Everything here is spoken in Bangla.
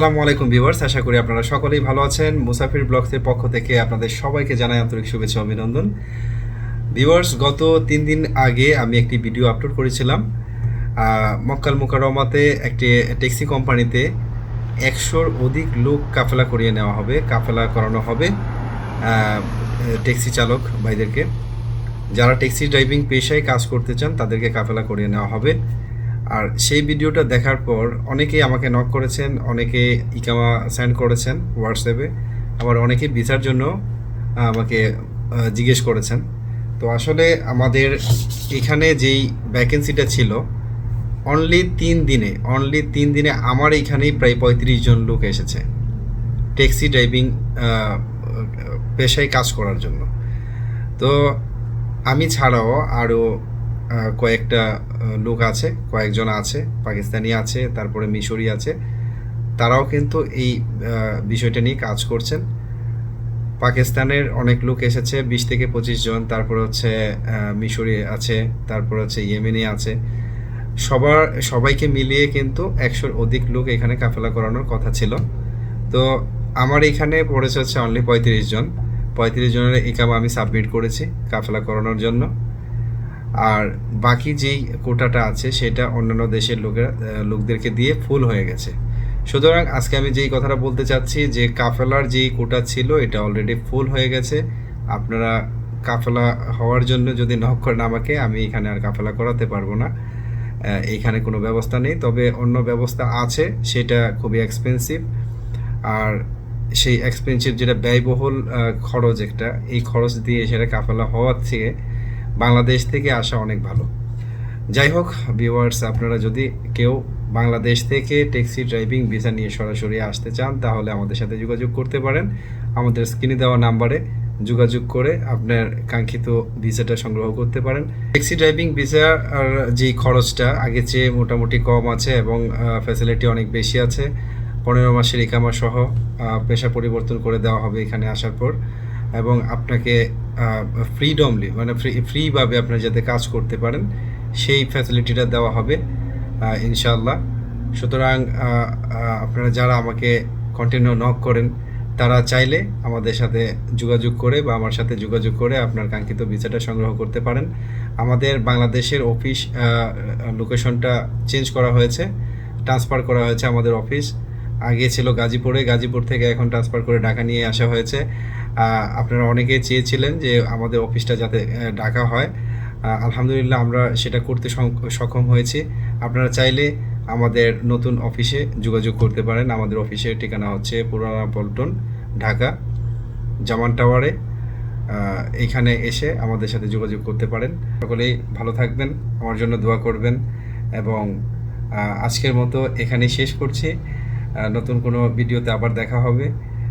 আসসালামু আলাইকুম ভিউয়ার্স, আশা করি আপনারা সকলেই ভালো আছেন। মুসাফির ব্লগসের পক্ষ থেকে আপনাদের সবাইকে জানাই আন্তরিক শুভেচ্ছা অভিনন্দন। ভিউয়ার্স, গত তিন দিন আগে আমি একটি ভিডিও আপলোড করেছিলাম। মক্কাল মুকাররমাতে একটি ট্যাক্সি কোম্পানিতে একশোর অধিক লোক কাফেলা করিয়ে নেওয়া হবে, কাফেলা করানো হবে ট্যাক্সি চালক ভাইদেরকে। যারা ট্যাক্সি ড্রাইভিং পেশায় কাজ করতে চান, তাদেরকে কাফেলা করিয়ে নেওয়া হবে। আর সেই ভিডিওটা দেখার পর অনেকেই আমাকে নক করেছেন, অনেকে ইকামা সেন্ড করেছেন হোয়াটসঅ্যাপে আবার অনেকে ভিসার জন্য আমাকে জিজ্ঞেস করেছেন। তো আসলে আমাদের এখানে যেই ভ্যাকেন্সিটা ছিল অনলি তিন দিনে অনলি তিন দিনে আমার এইখানেই প্রায় পঁয়ত্রিশ জন লোক এসেছে। ট্যাক্সি ড্রাইভিং পেশায় কাজ করার জন্য। তো আমি ছাড়াও আরও কয়েকটা লোক আছে, কয়েকজন আছে, পাকিস্তানি আছে, তারপরে মিশরি আছে। তারাও কিন্তু এই বিষয়টা নিয়ে কাজ করছেন। পাকিস্তানের অনেক লোক এসেছে, বিশ থেকে পঁচিশ জন, তারপর হচ্ছে মিশরি আছে, তারপর হচ্ছে ইয়েমেনি আছে। সবার, সবাইকে মিলিয়ে কিন্তু একশোর অধিক লোক এখানে কাফেলা করানোর কথা ছিল। তো আমার এখানে পড়েছে হচ্ছে অনলি পঁয়ত্রিশ জন। পঁয়ত্রিশ জনের ইকাম আমি সাবমিট করেছি কাফেলা করানোর জন্য। আর বাকি যেই কোটাটা আছে, সেটা অন্যান্য দেশের লোকেরা লোকদেরকে দিয়ে ফুল হয়ে গেছে। সুতরাং আজকে আমি যেই কথাটা বলতে চাচ্ছি, যে কাফেলার যেই কোটা ছিল, এটা অলরেডি ফুল হয়ে গেছে। আপনারা কাফেলা হওয়ার জন্য যদি নক করেন আমাকে, আমি এখানে আর কাফেলা করাতে পারব না। এইখানে কোনো ব্যবস্থা নেই। তবে অন্য ব্যবস্থা আছে, সেটা খুবই এক্সপেন্সিভ আর সেই এক্সপেন্সিভ যেটা ব্যয়বহুল খরচ একটা, এই খরচ দিয়ে সেটা কাফেলা হওয়ার থেকে বাংলাদেশ থেকে আসা অনেক ভালো। যাই হোক ভিউয়ার্স আপনারা যদি কেউ বাংলাদেশ থেকে ট্যাক্সি ড্রাইভিং ভিসা নিয়ে সরাসরি আসতে চান, তাহলে আমাদের সাথে যোগাযোগ করতে পারেন। আমাদের স্ক্রিনে দেওয়া নাম্বারে যোগাযোগ করে আপনার কাঙ্ক্ষিত ভিসাটা সংগ্রহ করতে পারেন। ট্যাক্সি ড্রাইভিং ভিসার যে খরচটা আগের চেয়ে মোটামুটি কম আছে এবং ফ্যাসিলিটি অনেক বেশি আছে, পনেরো মাসের ইকামা সহ পেশা পরিবর্তন করে দেওয়া হবে এখানে আসার পর। এবং আপনাকে ফ্রিডমলি মানে ফ্রি ফ্রিভাবে আপনারা যাতে কাজ করতে পারেন, সেই ফ্যাসিলিটিটা দেওয়া হবে ইনশাল্লাহ সুতরাং আপনারা যারা আমাকে কন্টিনিউ নক করেন, তারা চাইলে আমাদের সাথে যোগাযোগ করে বা আমার সাথে যোগাযোগ করে আপনার কাঙ্ক্ষিত ভিসাটা সংগ্রহ করতে পারেন। আমাদের বাংলাদেশের অফিস লোকেশনটা চেঞ্জ করা হয়েছে ট্রান্সফার করা হয়েছে আমাদের অফিস আগে ছিল গাজীপুরে, গাজীপুর থেকে এখন ট্রান্সফার করে ঢাকা নিয়ে আসা হয়েছে। আপনারা অনেকেই চেয়েছিলেন যে আমাদের অফিসটা যাতে ঢাকা হয়। আলহামদুলিল্লাহ আমরা সেটা করতে সক্ষম হয়েছি। আপনারা চাইলে আমাদের নতুন অফিসে যোগাযোগ করতে পারেন। আমাদের অফিসের ঠিকানা হচ্ছে পুরানা পল্টন, ঢাকা, জামান টাওয়ারে। এখানে এসে আমাদের সাথে যোগাযোগ করতে পারেন। সকলেই ভালো থাকবেন, আমার জন্য দোয়া করবেন এবং আজকের মতো এখানেই শেষ করছি। নতুন কোনো ভিডিওতে আবার দেখা হবে।